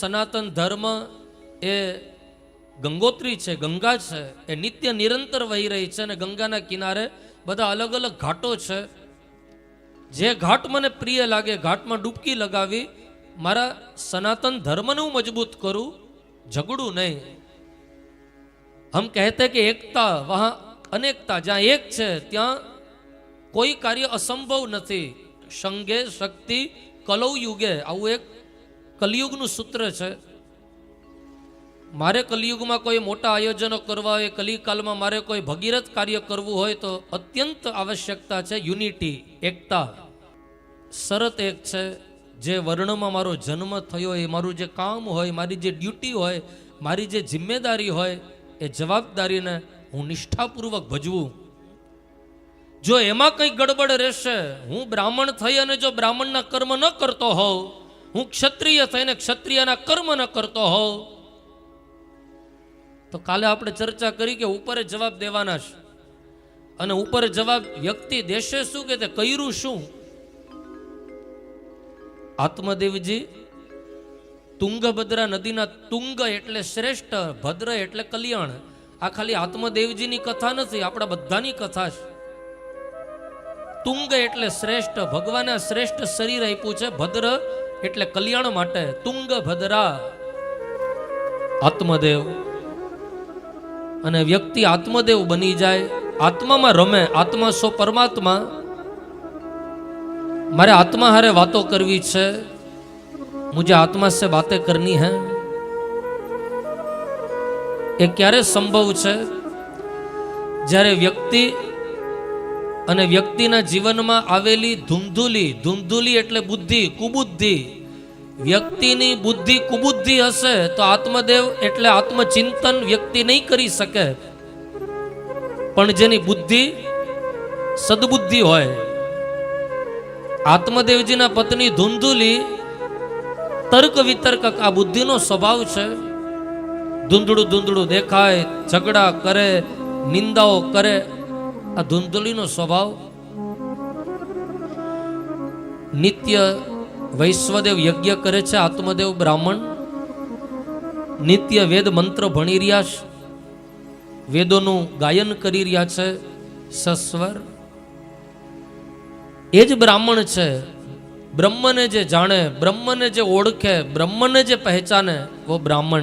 સનાતન ધર્મ એ ગંગોત્રી છે, ગંગા છે, એ નિત્ય નિરંતર વહી રહી છે અને ગંગાના કિનારે બધા અલગ અલગ ઘાટો છે. જે ઘાટ મને પ્રિય લાગે, ઘાટમાં ડૂબકી લગાવી, મારા સનાતન ધર્મને હું મજબૂત કરું, ઝઘડું નહીં. હમ કહેતે કે એકતા, વહા અનેકતા, જ્યાં એક છે, ત્યાં કોઈ કાર્ય અસંભવ નથી. સંગે, શક્તિ કલૌ યુગે આવું એક કલિયુગનું સૂત્ર છે. મારે કલિયુગમાં કોઈ મોટા આયોજનો કરવા હોય, કલિકાલમાં મારે કોઈ ભગીરથ કાર્ય કરવું હોય તો અત્યંત આવશ્યકતા છે યુનિટી, એકતા. શરત એક છે, જે વર્ણમાં મારો જન્મ થયો હોય મારું જે કામ હોય, મારી જે ડ્યુટી હોય, મારી જે જિમ્મેદારી હોય, એ જવાબદારીને હું નિષ્ઠાપૂર્વક ભજવું. જો એમાં કંઈ ગડબડ રહેશે, હું બ્રાહ્મણ થઈ અને જો બ્રાહ્મણના કર્મ ન કરતો હોઉં હું ક્ષત્રિય થઈને ક્ષત્રિયના કર્મ ન કરતો હોઉં. તો કાલે આપણે ચર્ચા કરી કે ઉપર જવાબ દેવાના છે. અને ઉપર જવાબ વ્યક્તિ દેશે શું કે તે કર્યું શું? આત્મદેવજી, તુંગભદ્રા નદીના તુંગ એટલે શ્રેષ્ઠ, ભદ્ર એટલે કલ્યાણ. આ ખાલી આત્મદેવજીની કથા નથી, આપણા બધાની કથા છે. તુંગ એટલે શ્રેષ્ઠ, ભગવાને શ્રેષ્ઠ શરીર આપ્યું છે, ભદ્ર એટલે કલ્યાણ માટે તુંગભદ્રા આત્મદેવ અને વ્યક્તિ આત્મદેવ બની જાય, આત્મામાં રમે, આત્મા સો પરમાત્મા. મારે આત્મા હારે વાતો કરવી છે. મુજે આત્મા સે બાતે કરની હે, એ ક્યારે સંભવ છે? જ્યારે વ્યક્તિ અને વ્યક્તિના જીવનમાં આવેલી ધૂમધૂલી ધૂમધૂલી એટલે બુદ્ધિ, કુબુદ્ધિ. વ્યક્તિની બુદ્ધિ, કુબુદ્ધિ હશે તો આત્મદેવ એટલે આત્મચિંતન વ્યક્તિ નહીં કરી શકે. પણ જેની બુદ્ધિ સદબુદ્ધિ હોય. આત્મદેવજીના પત્ની ધૂંધુલી તર્ક વિતર્ક આ બુદ્ધિનો સ્વભાવ છે. ધૂંધળું ધૂંધળું દેખાય, ઝઘડા કરે, નિંદાઓ કરે. આ ધૂંધળીનો સ્વભાવ. નિત્ય વૈશ્વદેવ યજ્ઞ કરે છે, આત્મદેવ બ્રાહ્મણ. નિત્ય વેદ મંત્ર ભણી રહ્યા છે. વેદોનું ગાયન કરી રહ્યા છે, સસ્વર. એ જ બ્રાહ્મણ છે, બ્રહ્મને જે જાણે, બ્રહ્મને જે ઓળખે, બ્રહ્મને જે પહેચાને, વો બ્રાહ્મણ.